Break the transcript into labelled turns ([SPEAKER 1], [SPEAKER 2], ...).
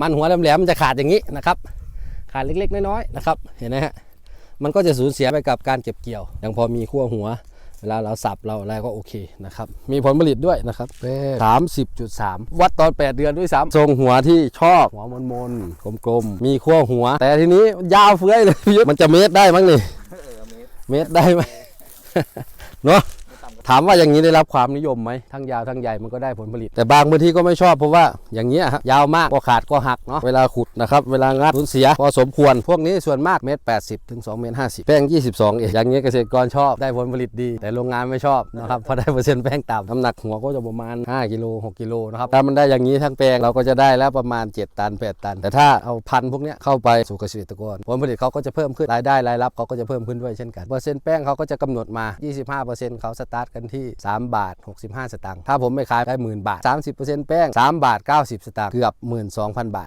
[SPEAKER 1] มันหัวแหลมๆมันจะขาดอย่างนี้นะครับ ขาดเล็กๆน้อยๆนะครับ เห็นไหมฮะมันก็จะสูญเสียไปกับการเก็บเกี่ยวยังพอมีขั้วหัว เวลาเราสับเราอะไรก็โอเคนะครับ มีผลผลิตด้วยนะครับสามสิบจุดสามวัดตอน 8 เดือนด้วยซ้ำทรงหัวที่ชอบหัวมนมนๆกลมๆ มีขั้วหัว แต่ทีนี้ยาวเฟื้อยเลยพี่ยุทธมันจะเมตรได้มั้งนี่
[SPEAKER 2] เออเมตร
[SPEAKER 1] เมตรได้ไหมเนาะ ถามว่าอย่างนี้ได้รับความนิยมไหมทั้งยาวทั้งใหญ่มันก็ได้ผลผลิต แต่บางพื้นที่ก็ไม่ชอบเพราะว่าอย่างเงี้ยยาวมากก็ขาดก็หักเนาะเวลาขุดนะครับเวลางัดสูญเสียพอสมควร พวกนี้ส่วนมากเมตรแปดสิบถึงสองเมตรห้าสิบแป้ง22เองอย่างเงี้ยเกษตรกรชอบได้ผลผลิตดี แต่โรงงานไม่ชอบนะครับเพราะได้เปอร์เซ็นต์แป้งต่ำน้ำหนักหัวก็จะประมาณ 5กิโล6กิโลนะครับถ้ามันได้อย่างนี้ทั้งแปลงเราก็จะได้แล้วประมาณ 7 ตัน 8 ตัน แต่ถ้าเอาพันพวกเนี้ยเข้าไปสู่เกษตรกรผลผลิตเขาก็จะเพิ่มขึ้นรายได้รายรับเขาก็จะเพิ่มขึ้นด้วยเช่นกันเปอร์เซ็นต์แป้งเขาก็จะกำหนดมา 25%เขาสตาร์ทกันที่ 3 บาท 65 สตางค์ถ้าผมไม่ขายได้หมื่นบาท 30%แป้ง 3 บาท 90 สตางค์เกือบ 12,000 บาท